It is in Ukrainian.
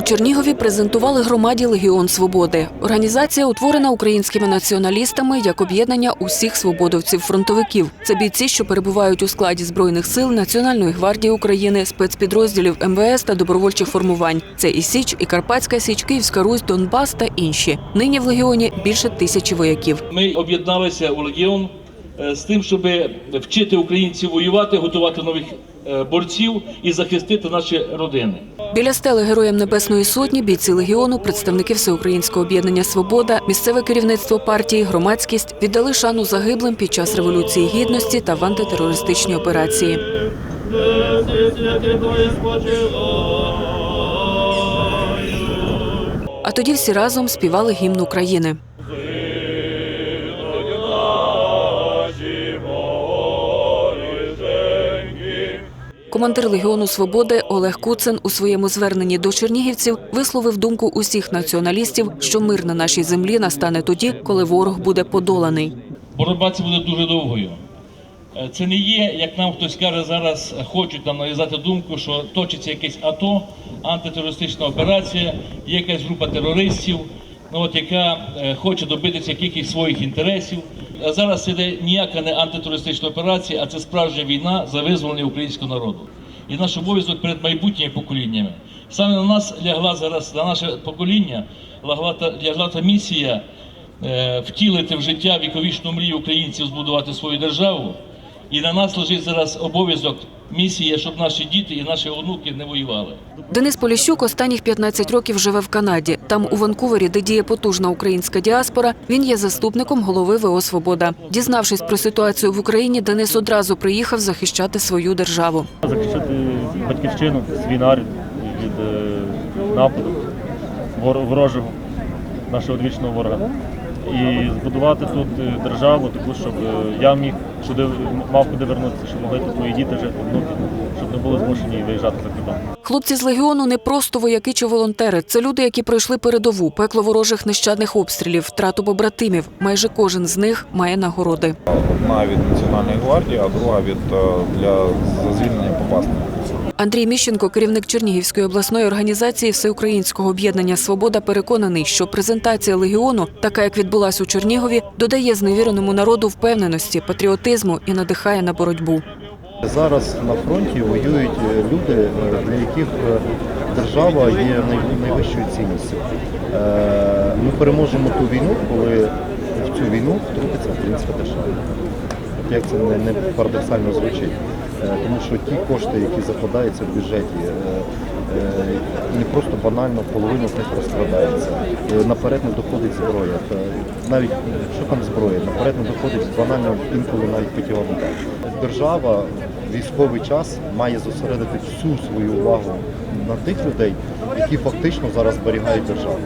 У Чернігові презентували громаді Легіон Свободи. Організація утворена українськими націоналістами як об'єднання усіх свободовців-фронтовиків. Це бійці, що перебувають у складі збройних сил Національної гвардії України, спецпідрозділів МВС та добровольчих формувань. Це і Січ, і Карпатська Січ, Київська Русь, Донбас та інші. Нині в легіоні більше тисячі вояків. Ми об'єдналися у легіон е, з тим, щоб вчити українців воювати, готувати нових борців і захистити наші родини. Біля стели Героям Небесної Сотні бійці легіону, представники Всеукраїнського об'єднання Свобода, місцеве керівництво партії, громадськість віддали шану загиблим під час революції гідності та в антитерористичній операції. А тоді всі разом співали гімн України. Командир Легіону Свободи Олег Куцин у своєму зверненні до чернігівців висловив думку усіх націоналістів, що мир на нашій землі настане тоді, коли ворог буде подоланий. Боротьба це буде дуже довгою. Е, Це не є, як нам хтось каже зараз, хочуть нам нав'язати думку, що точиться якесь АТО, антитерористична операція, є якась група терористів, ну, от, яка е, хоче добитися якихось своїх інтересів. Зараз йде ніяка не антитерористична операція, а це справжня війна за визволення українського народу. І наш обов'язок перед майбутніми поколіннями. Саме на нас лягла зараз, на наше покоління, лягла та, лягла та місія е, втілити в життя віковічну мрію українців збудувати свою державу. І на нас лежить зараз обов'язок місія, щоб наші діти і наші онуки не воювали. Денис Поліщук останніх 15 років живе в Канаді. Там у Ванкувері, де діє потужна українська діаспора, він є заступником голови ВО Свобода. Дізнавшись про ситуацію в Україні, Денис одразу приїхав захищати свою державу. захищати батьківщину, свій нарід від е, нападу ворожого, нашого одвічного ворога. І збудувати тут е, державу, таку, щоб е, я міг сюди мав куди вернутися, щоб могли тут мої діти жити, внуки, щоб не були змушені виїжджати за кордон. Хлопці з легіону не просто вояки чи волонтери. Це люди, які пройшли передову, пекло ворожих нещадних обстрілів, втрату побратимів. Майже кожен з них має нагороди. Одна від Національної гвардії, а друга від е, для звільнення попасників. Андрій Міщенко, керівник Чернігівської обласної організації Всеукраїнського об'єднання Свобода, переконаний, що презентація легіону, така як відбулась у Чернігові, додає зневіреному народу впевненості, патріотизму і надихає на боротьбу. Зараз на фронті воюють е, люди, е, для яких е, держава є найвищою цінністю. Ми переможемо ту війну, коли в цю війну втрутиться українська держава. Як це не парадоксально звучить. Е, Тому що ті кошти, які закладаються в бюджеті, е, е, не просто банально половину з них розкрадається. Е, Наперед не доходить зброя. Навіть що там зброя, наперед не доходить банально інколи навіть питєва вода. Держава військовий час має зосередити всю свою увагу на тих людей, які фактично зараз зберігають державу.